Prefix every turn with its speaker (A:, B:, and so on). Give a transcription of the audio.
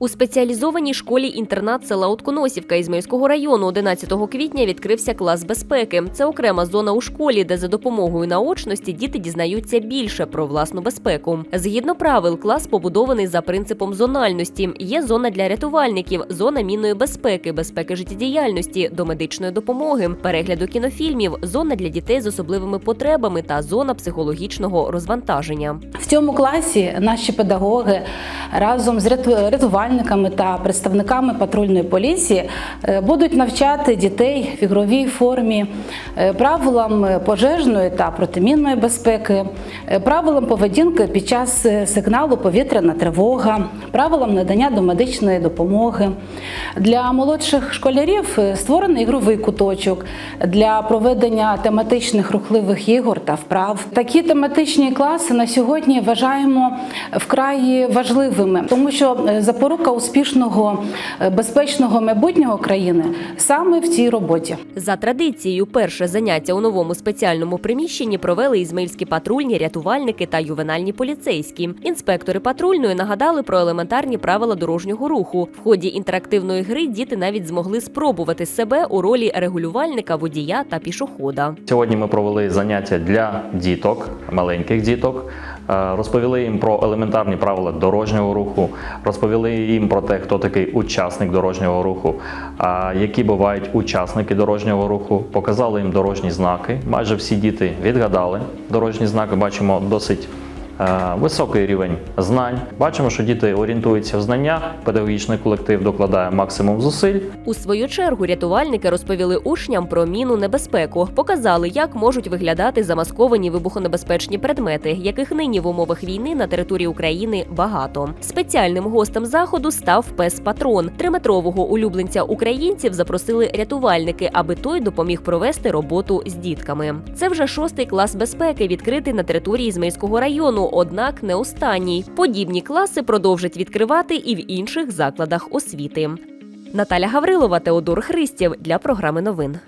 A: У спеціалізованій школі-інтернат села Утконосівка Ізмаїльського району 11 квітня відкрився клас безпеки. Це окрема зона у школі, де за допомогою наочності діти дізнаються більше про власну безпеку. Згідно правил, клас побудований за принципом зональності. Є зона для рятувальників, зона мінної безпеки, безпеки життєдіяльності, до медичної допомоги, перегляду кінофільмів, зона для дітей з особливими потребами та зона психологічного розвантаження.
B: В цьому класі наші педагоги разом з ряту- рятувальниками та представниками патрульної поліції е, будуть навчати дітей в ігровій формі е, правилам пожежної та протимінної безпеки, е, правилам поведінки під час сигналу повітряна тривога, правилам надання домедичної допомоги. Для молодших школярів створений ігровий куточок для проведення тематичних рухливих ігор та вправ. Такі тематичні класи на сьогодні вважаємо вкрай важливими, тому що е, запорука успішного е, безпечного майбутнього країни саме в цій роботі.
A: За традицією, перше заняття у новому спеціальному приміщенні провели ізмаїльські патрульні, рятувальники та ювенальні поліцейські. Інспектори патрульної нагадали про елементарні правила дорожнього руху. В ході інтерактивної гри діти навіть змогли спробувати себе у ролі регулювальника, водія та пішохода.
C: Сьогодні ми провели заняття для діток, маленьких діток. Е, Розповіли їм про елементарні правила дорожнього руху, розповіли їм про те, хто такий учасник дорожнього руху, які бувають учасники дорожнього руху. Показали їм дорожні знаки. Майже всі діти відгадали дорожні знаки. Бачимо досить високий рівень знань. Бачимо, що діти орієнтуються в знання. Педагогічний колектив докладає максимум зусиль.
A: У свою чергу рятувальники розповіли учням про міну небезпеку, показали, як можуть виглядати замасковані вибухонебезпечні предмети, яких нині в умовах війни на території України багато. Спеціальним гостем заходу став пес Патрон. Триметрового улюбленця українців запросили рятувальники, аби той допоміг провести роботу з дітками. Це вже шостий клас безпеки, відкритий на території Ізмаїльського району, однак не останній. Подібні класи продовжать відкривати і в інших закладах освіти. Наталя Гаврилова, Теодор Христєв для програми новин.